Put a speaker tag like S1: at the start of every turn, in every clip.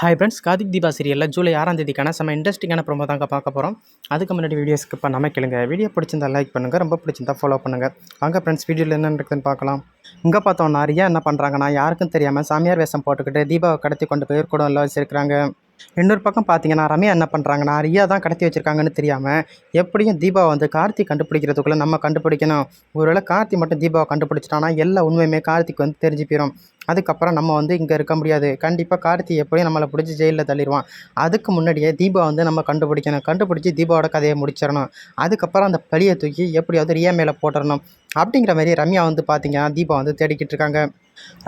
S1: Hi friends Karthik Deepa சீரியலில் ஜூலை ஆறாம் தேதிக்கான செம்ம இன்ட்ரெஸ்டிங்கான ப்ரோமோ தாங்க பார்க்க போகிறோம் அதுக்கு முன்னாடி வீடியோ ஸ்கிப் பண்ணாமல் கேளுங்க. வீடியோ பிடிச்சிருந்தா லைக் பண்ணுங்கள் ரொம்ப பிடிச்சிருந்தா ஃபாலோ பண்ணுங்கள் வாங்க ஃப்ரெண்ட்ஸ் வீடியோவில் என்ன இருக்குதுன்னு பார்க்கலாம். இங்கே பார்த்தோம் நிறையா என்ன பண்ணுறாங்கன்னா யாருக்கும் தெரியாமல் சாமியார் வேஷம் போட்டுக்கிட்டு தீபாவை கடத்தி கொண்டு போய் கூட எல்லாம் வச்சுருக்கிறாங்க. இன்னொரு பக்கம் பார்த்தீங்கன்னா ரம்யா என்ன பண்ணுறாங்கன்னா ரியா தான் கடத்தி வச்சுருக்காங்கன்னு தெரியாமல் எப்படியும் தீபாவை வந்து கார்த்தி கண்டுபிடிக்கிறதுக்குள்ளே நம்ம கண்டுபிடிக்கணும். ஒருவேளை கார்த்தி மட்டும் தீபாவை கண்டுபிடிச்சிட்டானா எல்லா உண்மையுமே கார்த்திக் வந்து தெரிஞ்சு போயிடும் அதுக்கப்புறம் நம்ம வந்து இங்கே இருக்க முடியாது. கண்டிப்பாக கார்த்தி எப்படியும் நம்மளை பிடிச்சி ஜெயிலில் தள்ளிடுவான். அதுக்கு முன்னாடியே தீபா வந்து நம்ம கண்டுபிடிக்கணும். கண்டுபிடிச்சி தீபாவோட கதையை முடிச்சிடணும். அதுக்கப்புறம் அந்த பழியை தூக்கி எப்படியாவது ரியா மேலே போட்டுடணும். அப்படிங்கிற மாதிரி ரம்யா வந்து பார்த்தீங்கன்னா தீபா வந்து தேடிக்கிட்டு இருக்காங்க.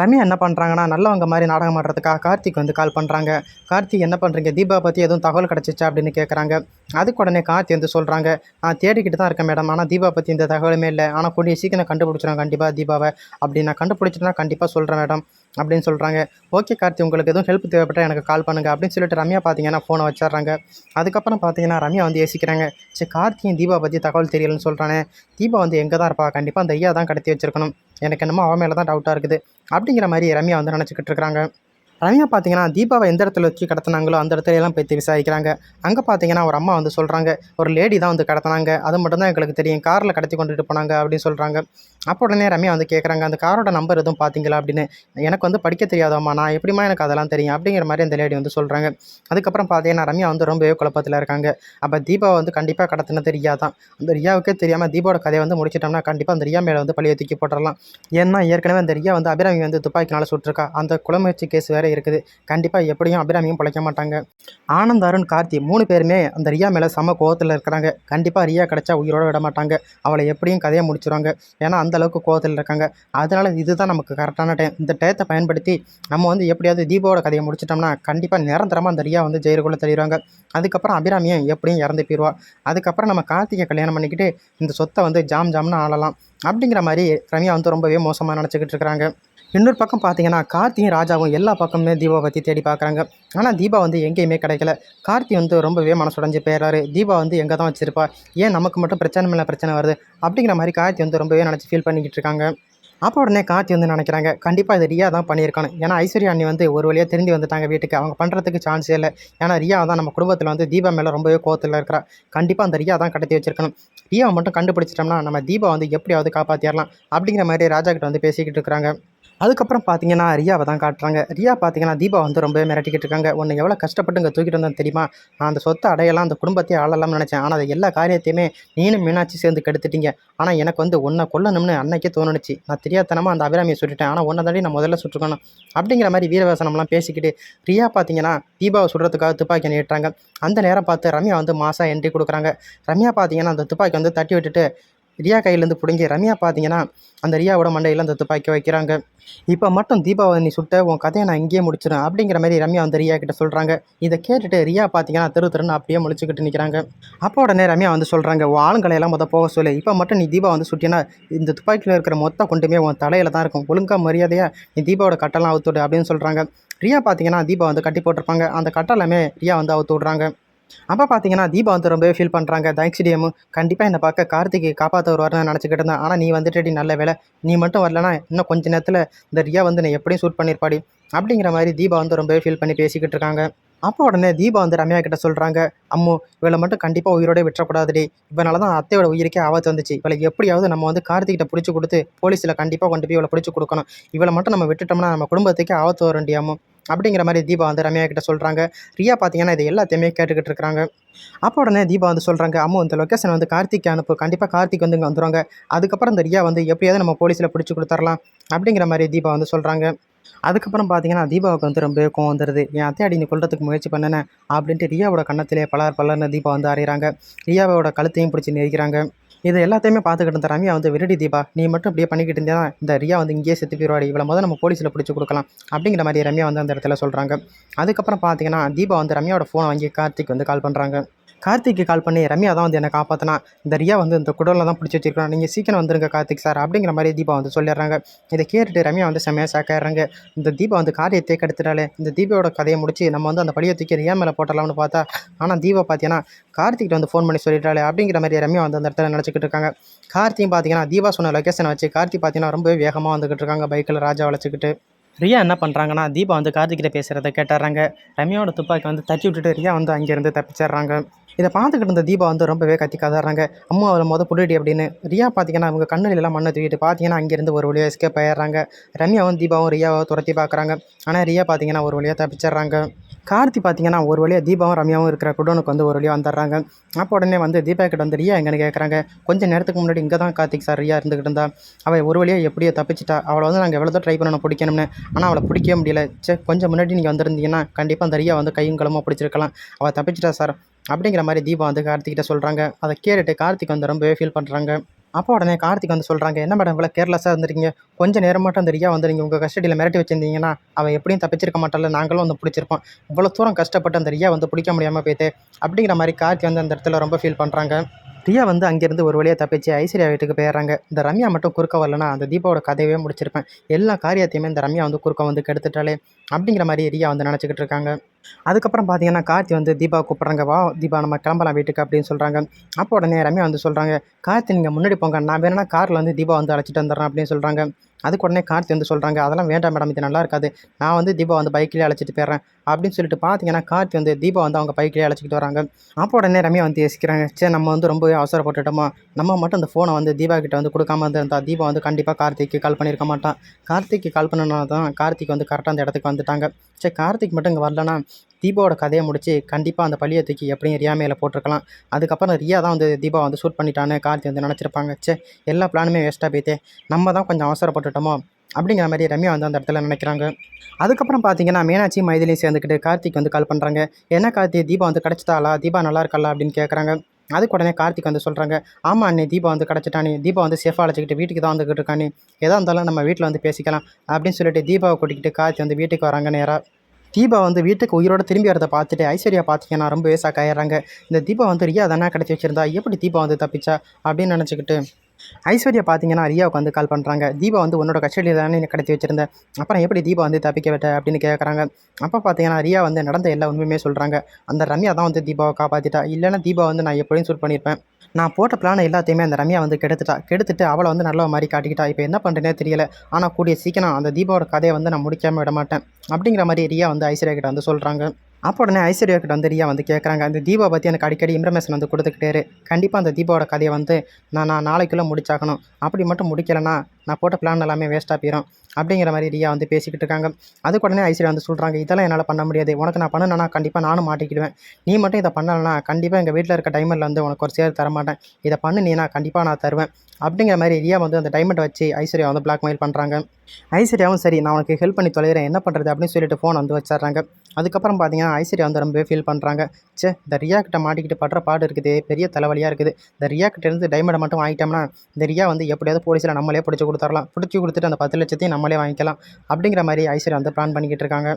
S1: ரம்யா என்ன பண்ணுறாங்கன்னா நல்லவங்க மாதிரி நாடகம் ஆடுறதுக்காக கார்த்திக் வந்து கால் பண்ணுறாங்க கார்த்திக் என்ன பண்ணுறீங்க தீபா பற்றி எதுவும் தகவல் கிடச்சிச்சா? அப்படின்னு கேட்குறாங்க அதுக்கு உடனே கார்த்தி வந்து சொல்கிறாங்க நான் தேடிக்கிட்டு தான் இருக்கேன் மேடம். ஆனால் தீபா பற்றி இந்த தகவலுமே இல்லை. ஆனால் கூடிய சீக்கிரம் கண்டுபிடிச்சிடும் கண்டிப்பாக தீபாவை. அப்படி நான் கண்டுபிடிச்சிட்டுனா கண்டிப்பாக சொல்கிறேன் மேடம் அப்படின்னு சொல்கிறாங்க ஓகே கார்த்தி உங்களுக்கு எதுவும் ஹெல்ப் தேவைப்பட்டால் எனக்கு கால் பண்ணுங்கள் அப்படின்னு சொல்லிட்டு ரம்யா பார்த்தீங்கன்னா ஃபோனை வச்சிடுறாங்க. அதுக்கப்புறம் பார்த்தீங்கன்னா ரம்யா வந்து யோசிக்கிறாங்க சரி கார்த்தியும் தீபா பற்றி தகவல் தெரியலன்னு சொல்கிறானே தீபா வந்து எங்கே தான் இருப்பா? கண்டிப்பாக அந்த ஐயா தான் கடத்தி வச்சிருக்கணும். எனக்கு என்னமோ அவன் மேலே தான் டவுட்டாக இருக்குது. அப்படிங்கிற மாதிரி ரம்யா வந்து நினச்சிக்கிட்டு இருக்கிறாங்க. ரம்யா பார்த்தீங்கன்னா தீபாவை எந்த இடத்துல வச்சு கடத்தினாங்களோ அந்த இடத்துல எல்லாம் போய் விசாரிக்கிறாங்க. அங்கே பார்த்தீங்கன்னா ஒரு அம்மா வந்து சொல்கிறாங்க ஒரு லேடி தான் வந்து கடத்தினாங்க. அது மட்டும்தான் எங்களுக்கு தெரியும். காரில் கடத்தி கொண்டுட்டு போனாங்க அப்படின்னு சொல்கிறாங்க அப்போ உடனே ரம்யா வந்து கேட்குறாங்க அந்த காரோட நம்பர் எதுவும் பார்த்தீங்களா அப்படின்னு? எனக்கு வந்து படிக்க தெரியாதம்மா நான் எப்படிமா எனக்கு அதெல்லாம் தெரியும்? அப்படிங்கிற மாதிரி அந்த லேடி வந்து சொல்கிறாங்க அதுக்கப்புறம் பார்த்தீங்கன்னா ரம்யா வந்து ரொம்பவே குழப்பத்தில் இருக்காங்க. அப்போ தீபா வந்து கண்டிப்பாக கடத்தினது ரியா தான். அந்த ரியாவுக்கே தெரியாமல் தீபாவோட கதையை வந்து முடிச்சிட்டோம்னா கண்டிப்பாக அந்த ரியா மேலே வந்து பழிய தூக்கி போட்டுடலாம் ஏன்னா ஏற்கனவே அந்த ரியா வந்து அபிராமி வந்து துப்பாக்கினால சுட்டிருக்கா. அந்த குளமுயற்சி கேஸ் வேறு இருக்குது. கண்டிப்பாக எப்படியும் அபிராமியும் பிழைக்க மாட்டாங்க. ஆனந்த் அருண் கார்த்தி மூணு பேருமே அந்த ரியா மேலே சம கோவத்தில் இருக்கிறாங்க. கண்டிப்பாக ரியா கிடச்சா உயிரோட விட மாட்டாங்க. அவளை எப்படியும் கதையை முடிச்சிருவாங்க. ஏன்னா அந்தளவுக்கு கோவத்தில் இருக்காங்க. அதனால இதுதான் நமக்கு கரெக்டான டைம். இந்த டயத்தை பயன்படுத்தி நம்ம வந்து எப்படியாவது தீபாவோட கதையை முடிச்சிட்டோம்னா கண்டிப்பாக நிரந்தரமாக அந்த ரியா வந்து ஜெயிலுக்குள்ளே தெரியுவாங்க அதுக்கப்புறம் அபிராமியும் எப்படியும் இறந்து போயிடுவா அதுக்கப்புறம் நம்ம கார்த்திகை கல்யாணம் பண்ணிக்கிட்டு இந்த சொத்தை வந்து ஜாம் ஜாம்னு ஆளலாம். அப்படிங்கிற மாதிரி ரம்யா வந்து ரொம்பவே மோசமாக நினச்சிக்கிட்டு இருக்கிறாங்க. இன்னொரு பக்கம் பார்த்தீங்கன்னா கார்த்தியும் ராஜாவும் எல்லா பக்கமுமே தீபா பற்றி தேடி பார்க்குறாங்க. ஆனால் தீபா வந்து எங்கேயுமே கிடைக்கல. கார்த்தி வந்து ரொம்பவே மனசுடைஞ்சு போயிடுறாரு தீபா வந்து எங்கே தான் வச்சிருப்பா? ஏன் நமக்கு மட்டும் பிரச்சனை மேலே பிரச்சனை வருது? அப்படிங்கிற மாதிரி கார்த்தி வந்து ரொம்பவே நினச்சி ஃபீல் பண்ணிக்கிட்டு இருக்காங்க. அப்போ உடனே கார்த்தி வந்து நினைக்கிறாங்க கண்டிப்பாக இது ரியா தான் பண்ணியிருக்கணும். ஏன்னா ஐஸ்வர்யா அண்ணி வந்து ஒரு வழியாக திரும்பி வந்துட்டாங்க வீட்டுக்கு. அவங்க பண்ணுறதுக்கு சான்ஸே இல்லை. ஏன்னா ரியா தான் நம்ம குடும்பத்தில் வந்து தீபா மேலே ரொம்பவே கோவத்தில் இருக்கிறா. கண்டிப்பாக அந்த ரியா தான் கடத்தி வச்சிருக்கணும். ரியாவை மட்டும் கண்டுபிடிச்சிட்டோம்னா நம்ம தீபா வந்து எப்படியாவது காப்பாற்றிடலாம் அப்படிங்கிற மாதிரி ராஜா கிட்ட வந்து பேசிக்கிட்டு இருக்கிறாங்க அதுக்கப்புறம் பார்த்தீங்கன்னா ரியாவை தான் காட்டுறாங்க. ரியா பார்த்தீங்கன்னா தீபா வந்து ரொம்பவே மிரட்டிக்கிட்டு இருக்காங்க. உன்னை எவ்வளோ கஷ்டப்பட்டு இங்கே தூக்கிட்டு வந்தேன் தெரியுமா? நான் அந்த சொத்தை அடையலாம் அந்த குடும்பத்தையே ஆளலாம்னு நினச்சேன். ஆனால் அது எல்லா காரியத்தையுமே நீனும் மீனாட்சி சேர்ந்து கெடுத்துட்டீங்க. ஆனால் எனக்கு வந்து உன்னை கொல்லணும்னு அன்னைக்கே தோணுச்சு. நான் தெரியாதனமாக அந்த அபிராமியை சுட்டுட்டேன். ஆனால் உன்னை தாண்டி நான் முதல்ல சுட்டுருக்கணும். அப்படிங்கிற மாதிரி வீரவசனம்லாம் பேசிக்கிட்டு ரியா பார்த்தீங்கன்னா தீபாவை சுடுறதுக்காக துப்பாக்கி நீட்டுறாங்க. அந்த நேரம் பார்த்து ரம்யா வந்து மாசாக என்ட்ரி கொடுக்குறாங்க. ரம்யா பார்த்தீங்கன்னா அந்த துப்பாக்கி வந்து தட்டி விட்டுட்டு ரியா கையிலேருந்து பிடுங்கி ரம்யா பார்த்தீங்கன்னா அந்த ரியாவோட மண்டையில் அந்த துப்பாக்கி வைக்கிறாங்க. இப்போ மட்டும் தீபாவளி சுட்ட உன் கதையை நான் இங்கேயே முடிச்சிடும் அப்படிங்கிற மாதிரி ரம்யா வந்து ரியா கிட்ட சொல்கிறாங்க இதை கேட்டுட்டு ரியா பார்த்தீங்கன்னா தெரு தெருன்னு அப்படியே முழிச்சுக்கிட்டு நிற்கிறாங்க அப்போ உடனே ரம்யா வந்து சொல்கிறாங்க உன் ஆளுங்களையெல்லாம் மொதல் போக சொல்லு. இப்போ மட்டும் நீ தீபா வந்து சுட்டினா இந்த துப்பாக்கியில் இருக்கிற மொத்த கொண்டுமே உன் தலையில் தான் இருக்கும். ஒழுங்காக மரியாதையாக நீ தீபாவோட கட்டெல்லாம் அவுத்துடு அப்படின்னு சொல்கிறாங்க ரியா பார்த்தீங்கன்னா தீபா வந்து கட்டி போட்டிருப்பாங்க. அந்த கட்டெல்லாமே ரியா வந்து அவுத்து விட்றாங்க. அப்போ பார்த்தீங்கன்னா தீபா வந்து ரொம்பவே ஃபீல் பண்ணுறாங்க தேங்க்ஸ் டிஎம் கண்டிப்பாக இந்த பார்க்க கார்த்திகை காப்பாற்ற வருவார்னு நினச்சிக்கிட்டு இருந்தேன். ஆனால் நீ வந்துட்டு நல்ல வேலை நீ மட்டும் வரலனா இன்னும் கொஞ்ச நேரத்தில் இந்த ரியா வந்து நீ எப்படியும் ஷூட் பண்ணியிருப்பாடி அப்படிங்கிற மாதிரி தீபா வந்து ரொம்பவே ஃபீல் பண்ணி பேசிக்கிட்டு இருக்காங்க. அப்போ உடனே தீபா வந்து ரம்யா கிட்ட சொல்கிறாங்க அம்மு இவளை மட்டும் கண்டிப்பாக உயிரோட விட்டுறக்கூடாதுடி. இவனால தான் அத்தையோட உயிருக்கே ஆபத்து வந்துச்சு. இவளை எப்படியாவது நம்ம வந்து கார்த்திகிட்ட பிடிச்சி கொடுத்து போலீஸில் கண்டிப்பாக கொண்டு போய் இவளை பிடிச்சி கொடுக்கணும். இவளை மட்டும் நம்ம விட்டுட்டோம்னா நம்ம குடும்பத்துக்கே ஆபத்து வரும் அம்மு. அப்படிங்கிற மாதிரி தீபா வந்து ரம்யா கிட்ட சொல்கிறாங்க ரியா பார்த்தீங்கன்னா இது எல்லாத்தையுமே கேட்டுக்கிட்டு இருக்கிறாங்க அப்போ உடனே தீபா வந்து சொல்கிறாங்க அம்மா இந்த லொக்கேஷன் வந்து கார்த்திக் அனுப்பு. கண்டிப்பாக கார்த்திக் வந்து இங்கே வந்துடுவாங்க அதுக்கப்புறம் இந்த ரியா வந்து எப்படியாவது நம்ம போலீஸில் பிடிச்சி கொடுத்துர்லாம். அப்படிங்கிற மாதிரி தீபா வந்து சொல்கிறாங்க அதுக்கப்புறம் பார்த்தீங்கன்னா தீபாவுக்கு வந்து ரொம்ப கோவம் வந்துடுது என் அத்தையாடி நீ கொள்றதுக்கு முயற்சி பண்ணனே? அப்படின்ட்டு ரியாவோட கண்ணத்திலே பலர் பலர்னு தீபா வந்து அறிகிறாங்க ரியாவோட கழுத்தையும் பிடிச்சி நெரிக்கிறாங்க. இது எல்லாத்தையுமே பார்த்துக்கிட்டு இருந்த ரம்யா வந்து விருடி தீபா நீ மட்டும் அப்படியே பண்ணிக்கிட்டு இருந்தேன்னா இந்த ரியா வந்து இங்கேயே செத்து போயிடுவாடி இவ்வளோ முதல் நம்ம போலீஸில் பிடிச்சி கொடுக்கலாம். அப்படிங்கிற மாதிரி ரம்யா வந்து அந்த இடத்துல சொல்கிறாங்க அதுக்கப்புறம் பார்த்தீங்கன்னா தீபா வந்து ரம்யாவோட ஃபோனை வாங்கி கார்த்திக் வந்து கால் பண்ணுறாங்க கார்த்திக்கு கால் பண்ணி ரம்யா தான் வந்து என்னை காப்பாற்றினா இந்த ரியா வந்து இந்த குடலில் தான் பிடிச்சி வச்சிருக்கோம் நீங்கள் சீக்கிரம் வந்துருங்க கார்த்திக் சார் அப்படிங்கிற மாதிரி தீபா வந்து சொல்லிடுறாங்க. இதை கேட்டுட்டு ரம்யா வந்து செம்மையாக சாக்காடுறாங்க இந்த தீபா வந்து காரியத்தை கெடுத்துட்டாலே இந்த தீபாவோட கதையை முடிச்சு நம்ம வந்து அந்த படியை தூக்கி ரியா மேலே போட்டலாம்னு பார்த்தா ஆனால் தீபா பார்த்தீங்கன்னா கார்த்திகிட்ட வந்து ஃபோன் பண்ணி சொல்லிட்டாலே அப்படிங்கிற மாதிரி ரம்யா வந்து அந்த இடத்துல நினச்சிக்கிட்டு இருக்காங்க. கார்த்தியும் பார்த்தீங்கன்னா தீபா சொன்ன லொக்கேஷனை வச்சு கார்த்தி பார்த்தீங்கன்னா ரொம்பவே வேகமாக வந்துக்கிட்டு இருக்காங்க. பைக்கில் ராஜா வளச்சிக்கிட்டு ரியா என்ன பண்ணுறாங்கன்னா தீபா வந்து கார்த்திகிட்ட பேசுகிறத கேட்டுறாங்க. ரம்யாவோட துப்பாக்கி வந்து தட்டி விட்டுட்டு ரியா வந்து அங்கேருந்து தப்பிச்சிடுறாங்க. இதை பார்த்துக்கிட்டு இருந்த தீபா வந்து ரொம்பவே கத்தி கதறாங்க. அம்மா அவளை மொதல் புடிடி அப்படின்னு. ரியா பார்த்தீங்கன்னா அவங்க கண்ணிலெல்லாம் மண்ணை தூக்கிட்டு பார்த்தீங்கன்னா அங்கேருந்து ஒரு வழியாக எஸ்கேப் ஆயிடுறாங்க. ரம்யாவும் தீபாவும் ரியாவை துரத்தி பார்க்குறாங்க ஆனால் ரியா பார்த்தீங்கன்னா ஒரு வழியாக தப்பிச்சிடுறாங்க. கார்த்தி பார்த்தீங்கன்னா ஒரு வழியாக தீபாவும் ரம்யாவும் இருக்கிற குடோனுக்கு வந்து ஒரு வழியாக வந்துடுறாங்க. அப்போ உடனே வந்து தீபா கிட்ட வந்து ரியா எங்கன்னு கேட்குறாங்க கொஞ்சம் நேரத்துக்கு முன்னாடி இங்கே தான் கார்த்திக் சார் ரியா இருந்துக்கிட்டு இருந்தா. அவள் ஒரு வழியாக எப்படியோ தப்பிச்சிட்டா. அவளை வந்து நாங்கள் எவ்வளோ தான் ட்ரை பண்ணணும் பிடிக்கணும்னு. ஆனால் அவளை பிடிக்கவே முடியல. சே கொஞ்சம் முன்னாடி நீங்கள் வந்திருந்தீங்கன்னா கண்டிப்பாக அந்த ரியா வந்து கையும் களமாக பிடிச்சிருக்கலாம். அவள் தப்பிச்சிட்டா சார் அப்படிங்கிற மாதிரி தீபா வந்து கார்த்திகிட்ட சொல்கிறாங்க அதை கேட்டுட்டு கார்த்திக் வந்து ரொம்பவே ஃபீல் பண்ணுறாங்க அப்போ உடனே கார்த்திக் வந்து சொல்கிறாங்க என்ன மேடம் இவ்வளோ கேர்லெஸ்ஸாக இருந்திருக்கீங்க? கொஞ்சம் நேரம் மட்டும் அந்த ரியா வந்து நீங்கள் உங்கள் கஸ்டடியில் மிரட்டி வச்சிருந்தீங்கன்னா அவன் எப்படியும் தப்பிச்சிருக்க மாட்டால நாங்களும் வந்து பிடிச்சிருப்போம். இவ்வளோ தூரம் கஷ்டப்பட்டு அந்த ரியா வந்து பிடிக்க முடியாமல் போயிட்டு அப்படிங்கிற மாதிரி கார்த்தி வந்து அந்த இடத்துல ரொம்ப ஃபீல் பண்ணுறாங்க ரியா வந்து அங்கேருந்து ஒரு வழியாக தப்பிச்சு ஐஸ்வர்யா வீட்டுக்கு போயிடுறாங்க. இந்த ரம்யா மட்டும் குறுக்க வரலனா அந்த தீபாவோட கதையவே முடிச்சிருப்பேன். எல்லா காரியத்தையுமே இந்த ரம்யா வந்து குறுக்க வந்து கெடுத்துட்டாலே அப்படிங்கிற மாதிரி ரியா வந்து நினச்சிக்கிட்டு இருக்காங்க. அதுக்கப்புறம் பார்த்தீங்கன்னா கார்த்தி வந்து தீபா கூப்பிட்றாங்க வா தீபா நம்ம கிளம்பலாம் வீட்டுக்கு அப்படின்னு சொல்கிறாங்க அப்போ உடனே ரம்யா வந்து சொல்கிறாங்க கார்த்தி நீங்கள் முன்னாடி போங்க. நான் வேணும்னா காரில் வந்து தீபா வந்து அழைச்சிட்டு வந்துடுறேன் அப்படின்னு சொல்கிறாங்க அதுக்கு உடனே கார்த்தி வந்து சொல்கிறாங்க அதெல்லாம் வேண்டாம் மேடம் இது நல்லா இருக்காது. நான் வந்து தீபா வந்து பைக்லேயே அழைச்சிட்டு போயிடுறேன். அப்படின்னு சொல்லிட்டு பார்த்தீங்கன்னா கார்த்தி வந்து தீபா வந்து அவங்க பைக்கிலே அழைச்சிக்கிட்டு வராங்க. அப்போ உடனே ரம்யா வந்து யோசிக்கிறாங்க சரி நம்ம வந்து ரொம்பவே அவசரப்பட்டுட்டோமா? நம்ம மட்டும் அந்த ஃபோனை வந்து தீபா கிட்ட வந்து கொடுக்காம இருந்திருந்தா தீபா வந்து கண்டிப்பாக கார்த்திக்கு கால் பண்ணியிருக்க மாட்டான். கார்த்திக்கு கால் பண்ணனால தான் கார்த்திக் வந்து கரெக்டாக அந்த இடத்துக்கு வந்துட்டாங்க. சரி கார்த்திக் மட்டும் இங்கே வரலனா தீபாவோட கதையை முடிச்சு கண்டிப்பாக அந்த பழியை தூக்கி எப்படியும் ரியா மேலே போட்டிருக்கலாம். அதுக்கப்புறம் ரியா தான் வந்து தீபா வந்து ஷூட் பண்ணிட்டான்னு கார்த்தி வந்து நினச்சிருப்பாங்க. சே எல்லா பிளானுமே வேஸ்ட்டாக போயிட்டே. நம்ம தான் கொஞ்சம் அவசரப்பட்டுட்டோமோ? அப்படிங்கிற மாதிரி ரம்யா வந்து அந்த இடத்துல நினைக்கிறாங்க. அதுக்கப்புறம் பார்த்தீங்கன்னா மீனாட்சி மைதிலையும் சேர்ந்துக்கிட்டு கார்த்திக் வந்து கால் பண்ணுறாங்க என்ன கார்த்தி தீபா வந்து கிடச்சிட்டாளா? தீபா நல்லா இருக்கல அப்படின்னு கேட்குறாங்க அதுக்கு உடனே கார்த்திக் வந்து சொல்கிறாங்க ஆமாம் அண்ணே தீபா வந்து கிடச்சிட்டானே. தீபா வந்து சேஃபாக அழைச்சிக்கிட்டு வீட்டுக்கு தான் வந்துக்கிட்டு இருக்கானே. எதாக இருந்தாலும் நம்ம வீட்டில் வந்து பேசிக்கலாம். அப்படின்னு சொல்லிட்டு தீபாவை கூட்டிக்கிட்டு கார்த்தி வந்து வீட்டுக்கு வராங்க நேராக தீபா வந்து வீட்டுக்கு உயிரோட திரும்பி வரதை பார்த்துட்டு ஐஸ்வர்யா பார்த்தீங்கன்னா ரொம்ப ஷாக்காயிடுறாங்க இந்த தீபா வந்து ரியா தானே கிடச்சி வச்சிருந்தா? எப்படி தீபா வந்து தப்பிச்சா? அப்படின்னு நினச்சிக்கிட்டு ஐஸ்வர்யா பார்த்தீங்கன்னா ரியாவுக்கு வந்து கால் பண்ணுறாங்க தீபா வந்து உன்னோட கஸ்டடியில் தானே கடத்தி வச்சிருந்தேன் அப்புறம் எப்படி தீபா வந்து தப்பிக்க விட்ட அப்படின்னு கேட்குறாங்க அப்போ பார்த்தீங்கன்னா ரியா வந்து நடந்த எல்லா உண்மையுமே சொல்கிறாங்க அந்த ரம்யா தான் வந்து தீபாவை காப்பாற்றிட்டா இல்லைன்னா தீபா வந்து நான் எப்படியும் சூட் பண்ணியிருப்பேன் நான் போட்ட பிளான் எல்லாத்தையுமே அந்த ரம்யா வந்து கெடுத்துட்டா. கெடுத்துட்டு அவளை வந்து நல்ல மாதிரி காட்டிக்கிட்டா. இப்போ என்ன பண்ணுறேனே தெரியல. ஆனால் கூடிய சீக்கிரம் அந்த தீபாவோட கதையை வந்து நான் முடிக்காமல் விட மாட்டேன். அப்படிங்கிற மாதிரி ரியா வந்து ஐஸ்வர்யா கிட்ட வந்து சொல்கிறாங்க அப்போ உடனே ஐஸ்வர்யா கிட்ட வந்து ரியா வந்து கேட்குறாங்க அந்த தீபா பற்றி எனக்கு அடிக்கடி இன்ஃபர்மேஷன் வந்து கொடுத்துக்கிட்டே கண்டிப்பாக அந்த தீபாவோட கதையை வந்து நான் நான் நாளைக்குள்ளே முடிச்சாகணும். அப்படி மட்டும் முடிக்கலைன்னா நான் போட்ட பிளான் எல்லாமே வேஸ்ட்டாக போயிடும் அப்படிங்கிற மாதிரி ரியா வந்து பேசிக்கிட்டு இருக்காங்க. அதுக்கு உடனே ஐஸ்வர்யா வந்து சொல்கிறாங்க இதெல்லாம் என்னால் பண்ண முடியாது. உனக்கு நான் பண்ணணும்னா கண்டிப்பாக நானும் மாட்டிக்கிடுவேன். நீ மட்டும் இதை பண்ணலைன்னா கண்டிப்பாக எங்கள் வீட்டில் இருக்க டைமரில் வந்து உனக்கு ஒரு சேர் தரமாட்டேன். இதை பண்ணு நீ நான் கண்டிப்பாக நான் தருவேன். அப்படிங்கிற மாதிரி ரியா வந்து அந்த டைமண்டை வச்சு ஐஸ்வர்யா வந்து பிளாக்மெயில் பண்ணுறாங்க ஐஸ்வர்யாவும் சரி நான் உனக்கு ஹெல்ப் பண்ணி தொலைகிறேன் என்ன பண்ணுறது அப்படின்னு சொல்லிட்டு ஃபோன் வந்து வச்சிடுறாங்க. அதுக்கப்புறம் பார்த்தீங்கன்னா ஐஸ்வர்யா வந்து ரொம்பவே ஃபீல் பண்ணுறாங்க சே இந்த ரியா கிட்ட மாட்டிக்கிட்டு படுற பாடு இருக்குது பெரிய தலைவலியாக இருக்குது. இந்த ரியா கிட்டேருந்து டைமண்டை மட்டும் வாங்கிட்டோம்னா இந்த ரியா வந்து எப்படியாவது போலீஸில் நம்மளே பிடிச்சி கொடுத்துடலாம். பிடிச்சி கொடுத்துட்டு அந்த பத்து லட்சத்தையும் நம்மளே வாங்கிக்கலாம். அப்படிங்கிற மாதிரி ஐஸ்வர்யா வந்து பிளான் பண்ணிக்கிட்டு இருக்காங்க.